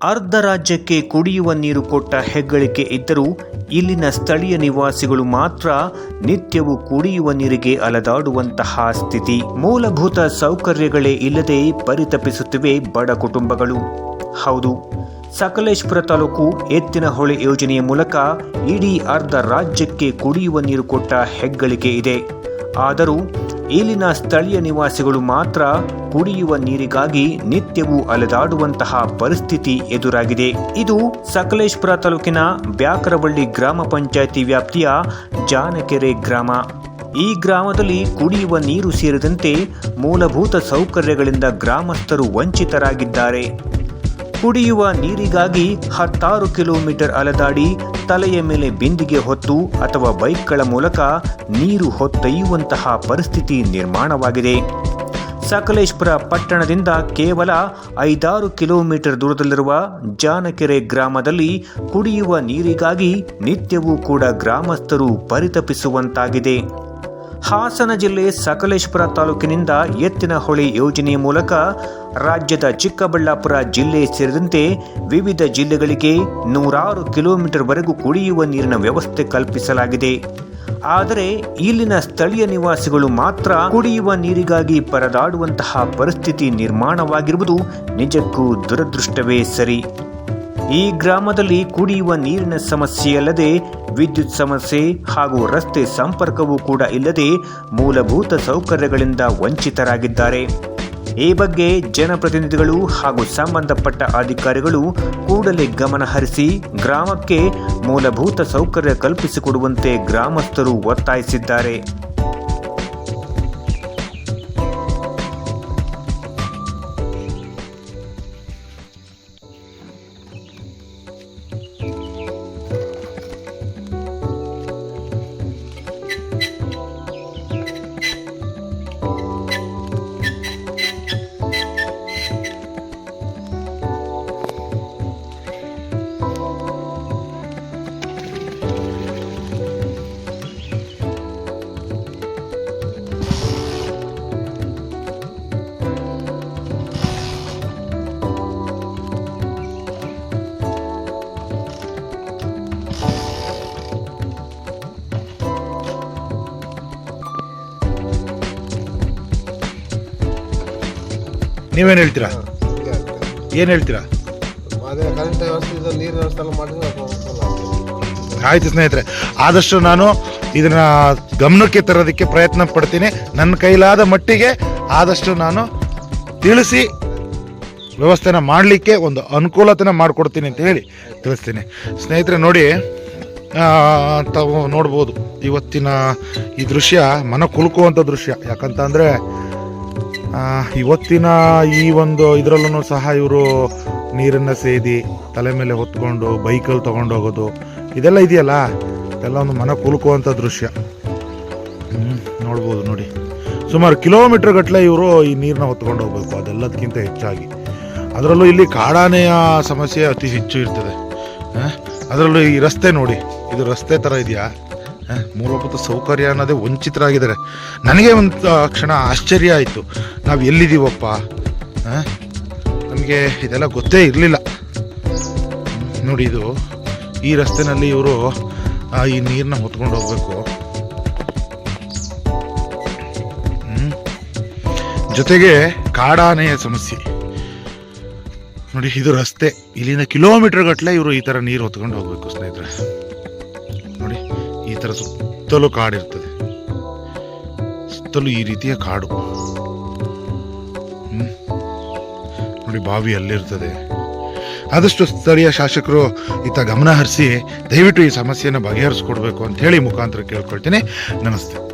ಅರ್ಧ ರಾಜ್ಯಕ್ಕೆ ಕುಡಿಯುವ ನೀರು ಕೊಟ್ಟ ಹೆಗ್ಗಳಿಕೆ ಇದ್ದರೂ ಇಲ್ಲಿನ ಸ್ಥಳೀಯ ನಿವಾಸಿಗಳು ಮಾತ್ರ ನಿತ್ಯವೂ ಕುಡಿಯುವ ನೀರಿಗೆ ಅಲದಾಡುವಂತಹ ಸ್ಥಿತಿ. ಮೂಲಭೂತ ಸೌಕರ್ಯಗಳೇ ಇಲ್ಲದೆ ಪರಿತಪಿಸುತ್ತಿವೆ ಬಡ ಕುಟುಂಬಗಳು. ಹೌದು, ಸಕಲೇಶ್ಪುರ ತಾಲೂಕು ಎತ್ತಿನಹೊಳೆ ಯೋಜನೆಯ ಮೂಲಕ ಇಡೀ ಅರ್ಧ ರಾಜ್ಯಕ್ಕೆ ಕುಡಿಯುವ ನೀರು ಕೊಟ್ಟ ಹೆಗ್ಗಳಿಕೆ ಇದೆ. ಆದರೂ ಇಲ್ಲಿನ ಸ್ಥಳೀಯ ನಿವಾಸಿಗಳು ಮಾತ್ರ ಕುಡಿಯುವ ನೀರಿಗಾಗಿ ನಿತ್ಯವೂ ಅಲೆದಾಡುವಂತಹ ಪರಿಸ್ಥಿತಿ ಎದುರಾಗಿದೆ. ಇದು ಸಕಲೇಶ್ಪುರ ತಾಲೂಕಿನ ಬ್ಯಾಕರವಳ್ಳಿ ಗ್ರಾಮ ಪಂಚಾಯಿತಿ ವ್ಯಾಪ್ತಿಯ ಜಾನಕೆರೆ ಗ್ರಾಮ. ಈ ಗ್ರಾಮದಲ್ಲಿ ಕುಡಿಯುವ ನೀರು ಸೇರಿದಂತೆ ಮೂಲಭೂತ ಸೌಕರ್ಯಗಳಿಂದ ಗ್ರಾಮಸ್ಥರು ವಂಚಿತರಾಗಿದ್ದಾರೆ. ಕುಡಿಯುವ ನೀರಿಗಾಗಿ ಹತ್ತಾರು ಕಿಲೋಮೀಟರ್ ಅಲೆದಾಡಿ ತಲೆಯ ಮೇಲೆ ಬಿಂದಿಗೆ ಹೊತ್ತು ಅಥವಾ ಬೈಕ್ಗಳ ಮೂಲಕ ನೀರು ಹೊತ್ತೊಯ್ಯುವಂತಹ ಪರಿಸ್ಥಿತಿ ನಿರ್ಮಾಣವಾಗಿದೆ. ಸಕಲೇಶ್ಪುರ ಪಟ್ಟಣದಿಂದ ಕೇವಲ ಐದಾರು ಕಿಲೋಮೀಟರ್ ದೂರದಲ್ಲಿರುವ ಜಾನಕೆರೆ ಗ್ರಾಮದಲ್ಲಿ ಕುಡಿಯುವ ನೀರಿಗಾಗಿ ನಿತ್ಯವೂ ಕೂಡ ಗ್ರಾಮಸ್ಥರು ಪರಿತಪಿಸುವಂತಾಗಿದೆ. ಹಾಸನ ಜಿಲ್ಲೆ ಸಕಲೇಶ್ಪುರ ತಾಲೂಕಿನಿಂದ ಎತ್ತಿನಹೊಳೆ ಯೋಜನೆಯ ಮೂಲಕ ರಾಜ್ಯದ ಚಿಕ್ಕಬಳ್ಳಾಪುರ ಜಿಲ್ಲೆ ಸೇರಿದಂತೆ ವಿವಿಧ ಜಿಲ್ಲೆಗಳಿಗೆ ನೂರಾರು ಕಿಲೋಮೀಟರ್ವರೆಗೂ ಕುಡಿಯುವ ನೀರಿನ ವ್ಯವಸ್ಥೆ ಕಲ್ಪಿಸಲಾಗಿದೆ. ಆದರೆ ಇಲ್ಲಿನ ಸ್ಥಳೀಯ ನಿವಾಸಿಗಳು ಮಾತ್ರ ಕುಡಿಯುವ ನೀರಿಗಾಗಿ ಪರದಾಡುವಂತಹ ಪರಿಸ್ಥಿತಿ ನಿರ್ಮಾಣವಾಗಿರುವುದು ನಿಜಕ್ಕೂ ದುರದೃಷ್ಟವೇ ಸರಿ. ಈ ಗ್ರಾಮದಲ್ಲಿ ಕುಡಿಯುವ ನೀರಿನ ಸಮಸ್ಯೆಯಲ್ಲದೆ ವಿದ್ಯುತ್ ಸಮಸ್ಯೆ ಹಾಗೂ ರಸ್ತೆ ಸಂಪರ್ಕವೂ ಕೂಡ ಇಲ್ಲದೆ ಮೂಲಭೂತ ಸೌಕರ್ಯಗಳಿಂದ ವಂಚಿತರಾಗಿದ್ದಾರೆ. ಈ ಬಗ್ಗೆ ಜನಪ್ರತಿನಿಧಿಗಳು ಹಾಗೂ ಸಂಬಂಧಪಟ್ಟ ಅಧಿಕಾರಿಗಳು ಕೂಡಲೇ ಗಮನಹರಿಸಿ ಗ್ರಾಮಕ್ಕೆ ಮೂಲಭೂತ ಸೌಕರ್ಯ ಕಲ್ಪಿಸಿಕೊಡುವಂತೆ ಗ್ರಾಮಸ್ಥರು ಒತ್ತಾಯಿಸಿದ್ದಾರೆ. ನೀವೇನು ಹೇಳ್ತೀರಾ? ಏನು ಹೇಳ್ತೀರಾ? ಅದೇ ಕರೆಂಟ್ ವ್ಯವಸ್ಥೆ ಇದು ನೀರಿನ ವ್ಯವಸ್ಥೆ ಎಲ್ಲ ಮಾಡಿದ್ರೆ ಅದು ಅನುಕೂಲ ಆಯ್ತು ಸ್ನೇಹಿತರೆ ಆದಷ್ಟು ನಾನು ಇದನ್ನ ಗಮನಕ್ಕೆ ತರೋದಕ್ಕೆ ಪ್ರಯತ್ನ ಪಡ್ತೀನಿ. ನನ್ನ ಕೈಲಾದ ಮಟ್ಟಿಗೆ ಆದಷ್ಟು ನಾನು ತಿಳಿಸಿ ವ್ಯವಸ್ಥೆನ ಮಾಡಲಿಕ್ಕೆ ಒಂದು ಅನುಕೂಲತೆನ ಮಾಡಿಕೊಡ್ತೀನಿ ಅಂತ ಹೇಳಿ ತಿಳಿಸ್ತೀನಿ. ಸ್ನೇಹಿತರೆ ನೋಡಿ ಆ, ತಾವು ನೋಡ್ಬೋದು ಇವತ್ತಿನ ಈ ದೃಶ್ಯ ಮನ ಕುಲುಕುವಂಥ ದೃಶ್ಯ. ಯಾಕಂತ ಅಂದರೆ ಇವತ್ತಿನ ಈ ಒಂದು ಇದರಲ್ಲೂ ಸಹ ಇವರು ನೀರನ್ನು ಸೇದಿ ತಲೆ ಮೇಲೆ ಹೊತ್ಕೊಂಡು ಬೈಕಲ್ಲಿ ತೊಗೊಂಡೋಗೋದು ಇದೆಲ್ಲ ಇದೆಯಲ್ಲ? ಎಲ್ಲ ಒಂದು ಮನ ಕುಲುಕುವಂಥ ದೃಶ್ಯ. ನೋಡ್ಬೋದು ನೋಡಿ. ಸುಮಾರು ಕಿಲೋಮೀಟರ್ ಗಟ್ಟಲೆ ಇವರು ಈ ನೀರನ್ನ ಹೊತ್ಕೊಂಡು ಹೋಗಬೇಕು ಅದೆಲ್ಲದಕ್ಕಿಂತ ಹೆಚ್ಚಾಗಿ. ಅದರಲ್ಲೂ ಇಲ್ಲಿ ಕಾಡಾನೆಯ ಸಮಸ್ಯೆ ಅತಿ ಹೆಚ್ಚು ಇರ್ತದೆ. ಅದರಲ್ಲೂ ಈ ರಸ್ತೆ ನೋಡಿ, ಇದು ರಸ್ತೆ ಥರ ಇದೆಯಾ? ಮೂಲಭೂತ ಸೌಕರ್ಯ ಅನ್ನೋದೇ ವಂಚಿತರಾಗಿದ್ದಾರೆ. ನನಗೆ ಒಂದು ಕ್ಷಣ ಆಶ್ಚರ್ಯ ಆಯಿತು. ನಾವು ಎಲ್ಲಿದ್ದೀವಪ್ಪ? ನಮಗೆ ಇದೆಲ್ಲ ಗೊತ್ತೇ ಇರಲಿಲ್ಲ. ನೋಡಿ ಇದು, ಈ ರಸ್ತೆನಲ್ಲಿ ಇವರು ಈ ನೀರನ್ನ ಹೊತ್ಕೊಂಡು ಹೋಗ್ಬೇಕು. ಜೊತೆಗೆ ಕಾಡಾನೆಯ ಸಮಸ್ಯೆ. ನೋಡಿ, ಇದು ರಸ್ತೆ. ಇಲ್ಲಿಂದ ಕಿಲೋಮೀಟರ್ ಗಟ್ಟಲೆ ಇವರು ಈ ಥರ ನೀರು ಹೊತ್ಕೊಂಡು ಹೋಗ್ಬೇಕು, ಸ್ನೇಹಿತರೆ. ಥರ ಸುತ್ತಲೂ ಕಾಡಿರ್ತದೆ. ಸುತ್ತಲೂ ಈ ರೀತಿಯ ಕಾಡು. ನೋಡಿ ಬಾವಿ ಅಲ್ಲಿರ್ತದೆ. ಆದಷ್ಟು ಸ್ಥಳೀಯ ಶಾಸಕರು ಇತ್ತ ಗಮನ ಹರಿಸಿ ದಯವಿಟ್ಟು ಈ ಸಮಸ್ಯೆಯನ್ನು ಬಗೆಹರಿಸ್ಕೊಡ್ಬೇಕು ಅಂತ ಹೇಳಿ ಮುಖಾಂತರ ಕೇಳ್ಕೊಳ್ತೀನಿ. ನಮಸ್ತೆ.